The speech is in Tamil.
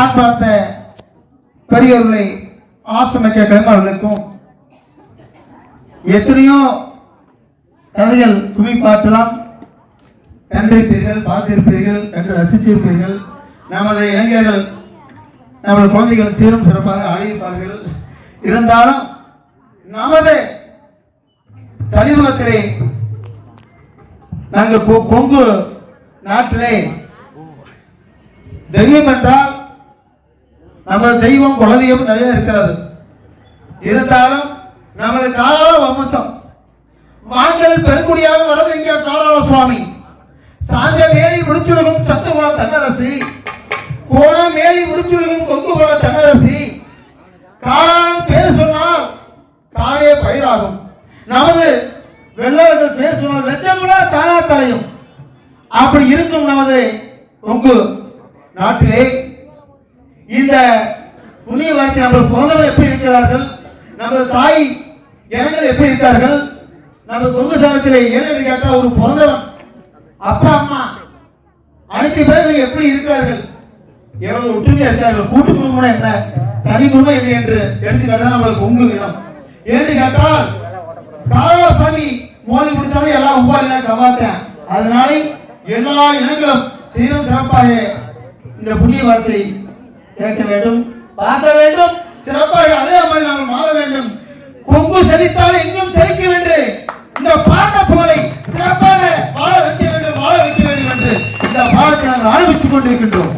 அன்பார்ந்த பெரியவர்களை ஆசிரமிக்க கிளம்பவர்களுக்கும் எத்தனையோ கதைகள் குவி பார்க்கலாம் கண்டிருப்பீர்கள் பார்த்திருப்பீர்கள் கண்டு ரசித்திருப்பீர்கள். நமது இளைஞர்கள் நமது குழந்தைகள் சீரும் சிறப்பாக ஆடியிருப்பார்கள். இருந்தாலும் நமது கலிமுகத்திலே நாங்கள் கொங்கு நாட்டிலே தெய்வம் என்றால் நமது தெய்வம் குலதெய்வம் நிறைய இருக்கிறது. இருந்தாலும் நமது காராள வம்சம். வாங்கல் பெருங்குடியாக வரது இங்கே காராள சுவாமி சாஞ்ச மேலி முடிச்சுலகும் சத்துகுல தன்னரசி கோண மேலி முடிச்சுலகும் கொங்குகுல தன்னரசி காராளன் பேர் சொன்னால் காரே பயிராகும். நமது வெள்ளவர்கள் பேர் சொன்னால் லட்சங்குல தானா தலையும். அப்படி இருக்கும் நமது கொங்கு நாட்டிலே இந்த புண்ணிய வார்த்தை நமது பிறந்தவர் எப்படி இருக்கிறார்கள்? நமது தாய் இனங்கள் எப்படி இருக்கார்கள் நமது கொங்கு சமயத்திலே ஏன்னு கேட்டால் ஒரு பிறந்தவன் அப்பா அம்மா அனைத்து பேர்கள் எப்படி இருக்கிறார்கள்? எவ்வளவு ஒற்றுமையா இருக்கிறார்கள்? கூட்டு குடும்பம் என்ன? தனி குடும்பம் இல்லை என்று எடுத்துக்காட்டா நம்மளுக்கு கொங்கு இனம். ஏன்னு கேட்டால் காரவாசாமி மோதி முடிச்சாலும் எல்லாம் உபாடினா கவாத்தேன் அதனால எல்லா இனங்களும் சீரும் சிறப்பாக இந்த புண்ணிய வார்த்தை கேட்க வேண்டும் பார்க்க வேண்டும். சிறப்பாக அதே மாதிரி நாங்கள் மாற வேண்டும். கொங்கு செழித்தால் எங்கும் செழிக்கும் என்று இந்த பாட்ட புகழை சிறப்பாக வாழ வைக்க வேண்டும் வாழ வைக்க வேண்டும் என்று இந்த பாடத்தை நாங்கள் ஆரம்பித்துக் கொண்டிருக்கின்றோம்.